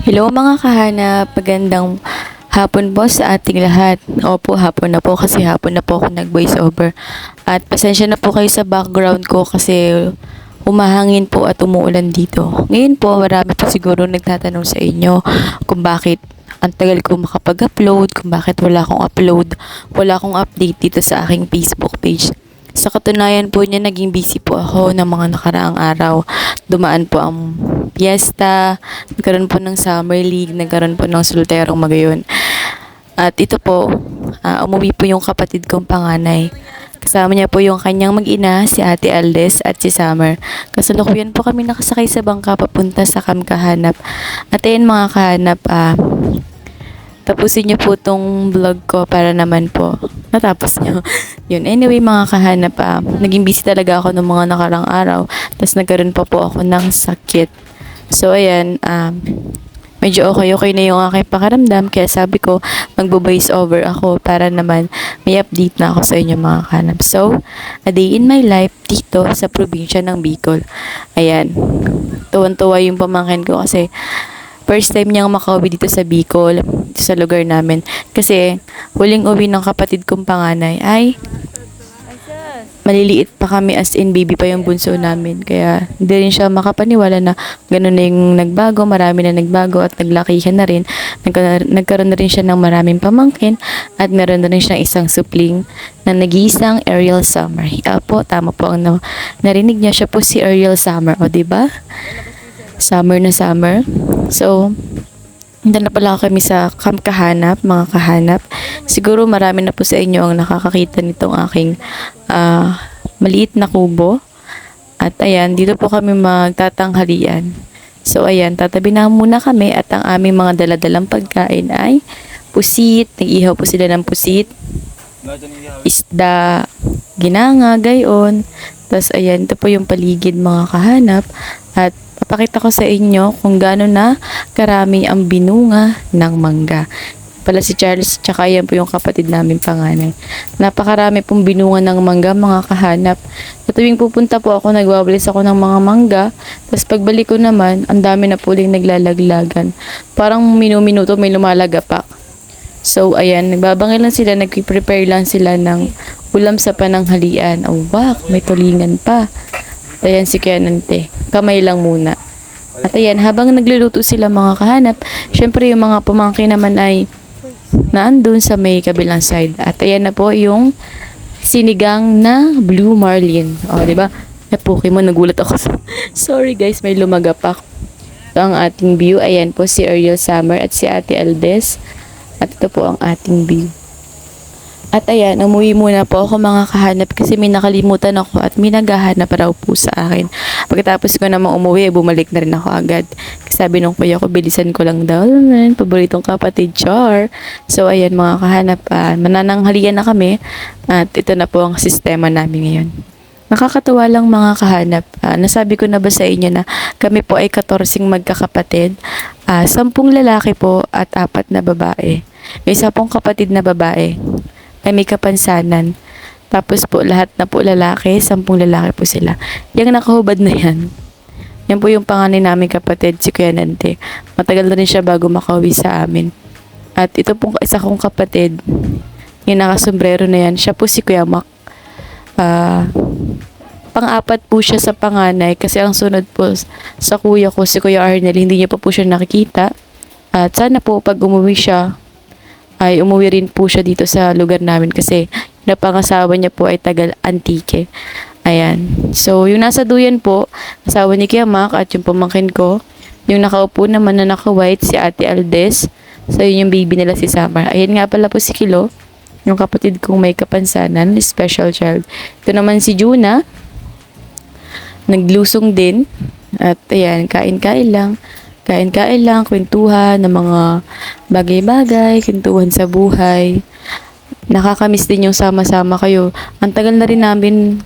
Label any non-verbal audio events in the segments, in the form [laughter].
Hello mga kahanap, magandang hapon po sa ating lahat. Opo, hapon na po kasi hapon na po ako nag-voice over. At pasensya na po kayo sa background ko kasi umahangin po at umuulan dito. Ngayon po, marami po siguro nagtatanong sa inyo kung bakit ang tagal ko makapag-upload, kung bakit wala akong upload, wala akong update dito sa aking Facebook page. Sa katunayan po niya, naging busy po ako ng mga nakaraang araw. Dumaan po ang piyesta, nagkaroon po ng summer league, nagkaroon po ng solterong magayon. At ito po, ah, umuwi po yung kapatid kong panganay. Kasama niya po yung kanyang mag-ina, si Ate Aldes at si Summer. Kasalukuyan po kami nakasakay sa bangka papunta sa Kamkahanap. At ayun mga kahanap, ah, tapusin niyo po tong vlog ko para naman po natapos niyo. [laughs] Yun. Anyway, mga kahanap, ah, naging busy talaga ako ng mga nakarang araw. Tapos nagkaroon pa po ako ng sakit. So, ayan, um, medyo okay-okay na yung aking pakiramdam. Kaya sabi ko, magbo-voice over ako para naman may update na ako sa inyo mga kahanap. So, a day in my life dito sa probinsya ng Bicol. Ayan. Tuwan-tuwa yung pamangkin ko kasi first time niyang makauwi dito sa Bicol, dito sa lugar namin. Kasi huling uwi ng kapatid kong panganay ay maliliit pa kami as in baby pa yung bunso namin. Kaya hindi rin siya makapaniwala na ganun na yung nagbago, marami na nagbago at naglakihan na rin. Nagka- nagkaroon na rin siya ng maraming pamangkin at meron na rin siyang isang supling na nag-iisang Ariel Summer. Ah, po, tama po ang na- narinig niya. Siya po si Ariel Summer. O, ba? Summer na summer. So, hindi na pala kami sa Camp Kahanap, mga kahanap. Siguro marami na po sa inyo ang nakakakita nitong aking ah, maliit na kubo. At ayan, dito po kami magtatanghalian. So ayan, tatabi na muna kami at ang aming mga daladalang pagkain ay pusit. Nag-ihaw po sila ng pusit. Isda, ginanga, gayon. Tapos ayan, ito po yung paligid mga kahanap. At papakita ko sa inyo kung gaano na karami ang binunga ng mangga. Pala si Charles, tsaka yan po yung kapatid namin panganay. Napakarami pong binunga ng mangga, mga kahanap. Sa tuwing pupunta po ako, nagwawalis ako ng mga mangga. Tapos pagbalik ko naman, ang dami na po uling naglalaglagan. Parang minu-minuto may lumalagapak. So, ayan, nagbabangil lang sila, nag-prepare lang sila ng ulam sa pananghalian. Oh, wak, may tulingan pa. At ayan si Kenante. Kamay lang muna. At ayan, habang nagluluto sila mga kahanap, syempre yung mga pumangkin naman ay naandun sa may kabilang side. At ayan na po yung sinigang na blue marlin. O, di ba? Eh, Pokemon, nagulat ako. [laughs] Sorry guys, may lumagapak. Ito ang ating view. Ayan po si Ariel Summer at si Ate Aldes. At ito po ang ating view. At ayan, umuwi muna po ako mga kahanap kasi may nakalimutan ako at may naghahanap raw po sa akin. Pagkatapos ko namang umuwi, bumalik na rin ako agad. Sabi nung kuya ko, bilisan ko lang daw. Man, paboritong kapatid, Char. So ayan mga kahanap, ah, manananghalian na kami at ito na po ang sistema namin ngayon. Nakakatuwa lang mga kahanap. Ah, nasabi ko na ba sa inyo na kami po ay 14 magkakapatid. Ah, 10 lalaki po at apat na babae. May isa pong kapatid na babae ay may kapansanan. Tapos po, lahat na po lalaki, sampung lalaki po sila. Yung nakahubad na yan, yan po yung panganay namin kapatid, si Kuya Nante. Matagal na rin siya bago makauwi sa amin. At ito pong isa kong kapatid, yung nakasombrero na yan, siya po si Kuya Mac. Ah, pang-apat po siya sa panganay kasi ang sunod po sa kuya ko, si Kuya Arnel, hindi niya pa po siya nakikita. At sana po pag umuwi siya, ay umuwi rin po siya dito sa lugar namin kasi yung pangasawa niya po ay tagal Antique. Ayan. So, yung nasa duyan po, asawa ni Kuya Mac at yung pamangkin ko. Yung nakaupo naman na naka-white, si Ate Aldes. So, yun yung baby nila si Summer. Ayan nga pala po si Kilo, yung kapatid kong may kapansanan, special child. Ito naman si Juna, naglusong din. At ayan, kain-kain lang. Kain-kain lang, kwentuhan ng mga bagay-bagay, kwentuhan sa buhay. Nakakamiss din yung sama-sama kayo. Ang tagal na rin namin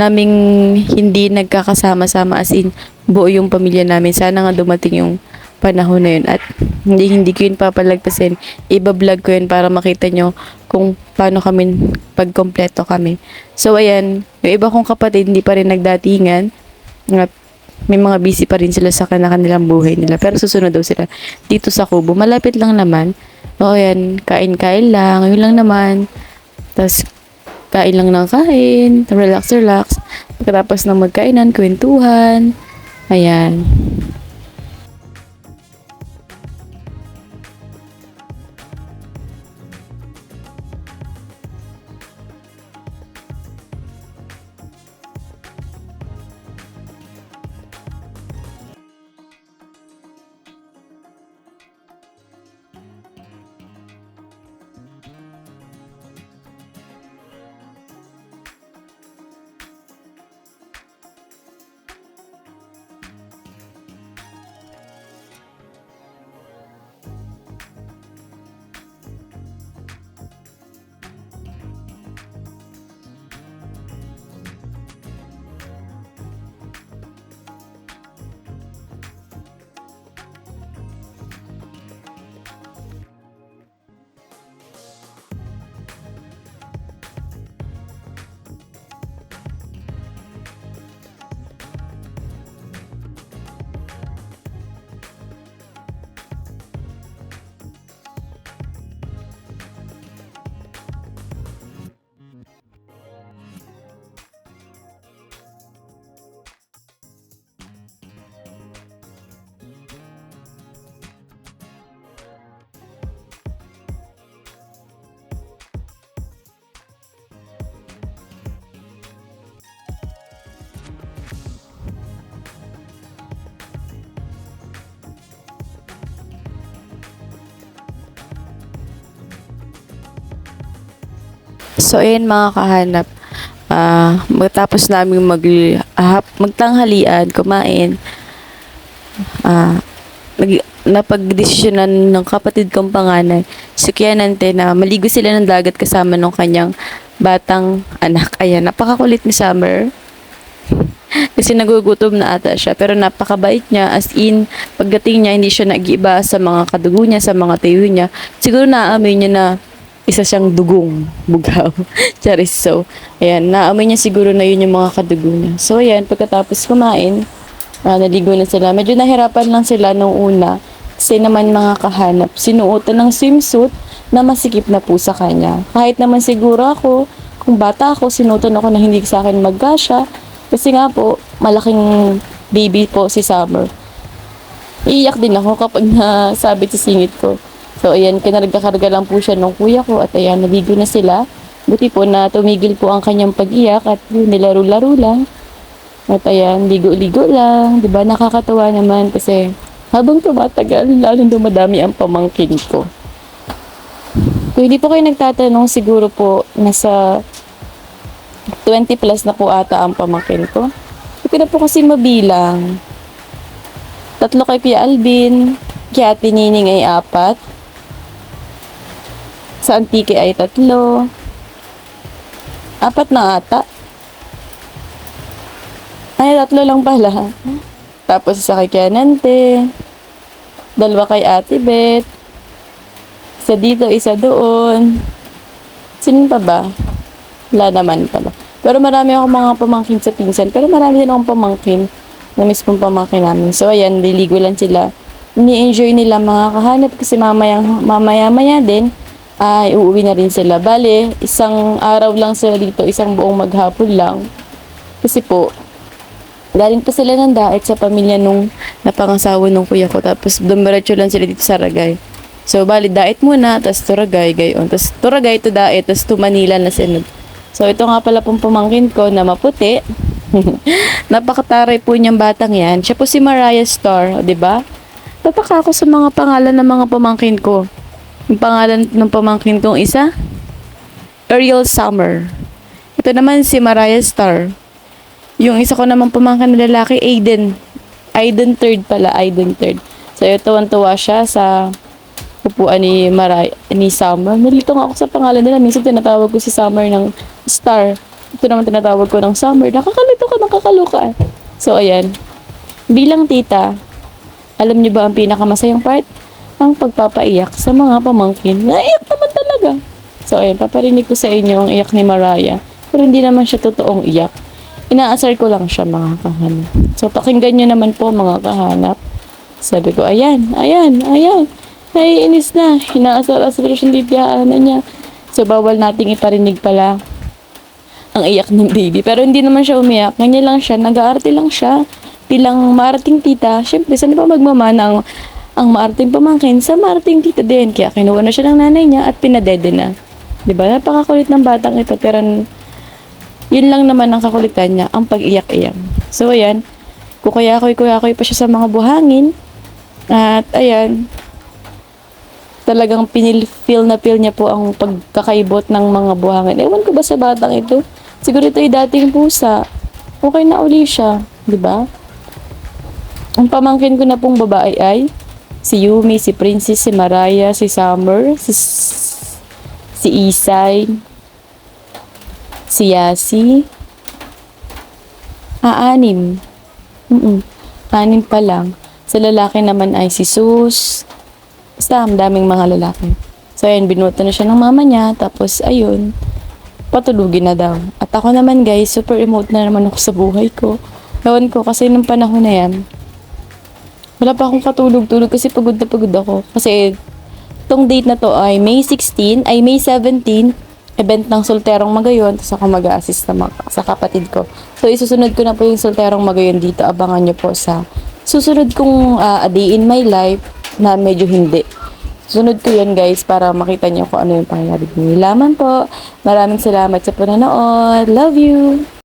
naming hindi nagkakasama-sama as in buo yung pamilya namin. Sana nga dumating yung panahon na yun. At hindi, hindi ko yun papalagpasin. Iba-vlog ko yun para makita nyo kung paano kami pagkompleto kami. So, ayan. Yung iba kong kapatid hindi pa rin nagdatingan. At may mga busy pa rin sila sa kanilang buhay nila. Pero susunod daw sila dito sa Kubo. Malapit lang naman. O yan, kain-kain lang. Yun lang naman. Tapos, kain lang ng kain. Relax, relax. Pagkatapos ng magkainan, kwentuhan. Ayan. So, ayun mga kahanap. Ah, matapos namin mag ahap, magtanghalian, kumain. Ah, nag napagdesisyonan ng kapatid kong panganay, si Kianante na maligo sila ng dagat kasama ng kanyang batang anak. Ayan, napakakulit ni Summer. [laughs] Kasi nagugutom na ata siya. Pero napakabait niya. As in, pagdating niya, hindi siya nag-iba sa mga kadugo niya, sa mga tayo niya. Siguro naamoy niya na isa siyang dugong bugaw. [laughs] Charis. So, ayan, naamoy niya siguro na yun yung mga kadugo niya. So, ayan, pagkatapos kumain, ah, naligo na sila. Medyo nahirapan lang sila nung una. Kasi naman mga kahanap, sinuotan ng swimsuit na masikip na po sa kanya. Kahit naman siguro ako, kung bata ako, sinuotan ako na hindi sa akin magkasya. Kasi nga po, malaking baby po si Summer. Iiyak din ako kapag [laughs] nasabi sa singit ko. So, ayan, kinarga-karga lang po siya ng kuya ko at ayan, naligo na sila. Buti po na tumigil po ang kanyang pag-iyak at nilaro-laro lang. At ayan, ligo-ligo lang. ba Nakakatawa naman kasi habang tumatagal, lalong dumadami ang pamangkin ko. Kung hindi po kayo nagtatanong, siguro po nasa 20 plus na po ata ang pamangkin ko. Hindi na po kasi mabilang. Tatlo kay Kuya Alvin, kay Ate Nining ay apat. Sa Antique ay tatlo. Apat na ata. Ay, tatlo lang pala. Tapos isa kay Kianante. Dalawa kay Ate Beth. Isa dito, isa doon. Sino pa ba? Wala naman pala. Pero marami ako mga pamangkin sa pinsan. Pero marami din akong pamangkin na mismong pamangkin namin. So, ayan, liligo lang sila. Ni-enjoy nila mga kahanap kasi mamaya, mamaya-maya din ay uuwi na rin sila. Bale, isang araw lang sila dito, isang buong maghapon lang. Kasi po, galing pa sila ng daet sa pamilya nung napangasawa nung kuya ko. Tapos dumiretso lang sila dito sa Ragay. So, bali, daet muna, tapos Turagay, gayon. Tapos Turagay to daet, tapos to Manila na sinod. So, ito nga pala pong pamangkin ko na maputi. [laughs] Napakataray po niyang batang yan. Siya po si Mariah Star, di ba? Tataka ako sa mga pangalan ng mga pamangkin ko. Yung pangalan ng pamangkin kong isa, Ariel Summer. Ito naman si Mariah Star. Yung isa ko namang pamangkin na lalaki, Aiden. Aiden third pala, Aiden third. So, ito tuwa siya sa upuan ni Maray, ni Summer. Nalito nga ako sa pangalan nila. Minsan tinatawag ko si Summer ng Star. Ito naman tinatawag ko ng Summer. Nakakalito ka, nakakaloka. So, ayan. Bilang tita, alam niyo ba ang pinakamasayang part? Ang pagpapaiyak sa mga pamangkin. Naiyak naman talaga. So, ayan, paparinig ko sa inyo ang iyak ni Mariah. Pero hindi naman siya totoong iyak. Inaasar ko lang siya mga kahanap. So, pakinggan nyo naman po mga kahanap. Sabi ko, ayan, ayan, ayan. Naiinis na. Inaasar-asar siyang bibiyaan na niya. So, bawal nating iparinig pala ang iyak ng baby. Pero hindi naman siya umiyak. Ganyan lang siya. Nag-aarte lang siya. Bilang maarting tita. Siyempre, saan ba magmamana ang, ang maarting pamangkin sa maarting tita din. Kaya kinuha na siya ng nanay niya at pinadede na. Di ba? Napakakulit ng batang ito. Pero yun lang naman ang kakulitan niya, ang pag-iyak-iyak. So, ayan. Kukuyakoy-kuyakoy pa siya sa mga buhangin. At, ayan. Talagang pinil, feel na feel niya po ang pagkakaibot ng mga buhangin. Ewan ko ba sa batang ito? Siguro ito ay dating pusa. Okay na uli siya. di ba? Ang pamangkin ko na pong babae ay si Yumi, si Princess, si Mariah, si Summer, si, si Isay, si Yasi. Ah, anim. Mm Anim pa lang. Sa lalaki naman ay si Sus. Basta, ang daming mga lalaki. So, ayun, binuto na siya ng mama niya. Tapos, ayun, patulugin na daw. At ako naman, guys, super emote na naman ako sa buhay ko. Ewan ko, kasi nung panahon na yan, wala pa akong katulog-tulog kasi pagod na pagod ako. Kasi, tong date na to ay May 16, ay May 17, event ng Solterong Magayon, tapos ako mag-assist sa, mga- sa kapatid ko. So, isusunod ko na po yung Solterong Magayon dito. Abangan nyo po sa susunod kong ah, A Day in My Life na medyo hindi. Sunod ko yun guys para makita niyo kung ano yung pangyayari. Laman po. Maraming salamat sa panonood. Love you!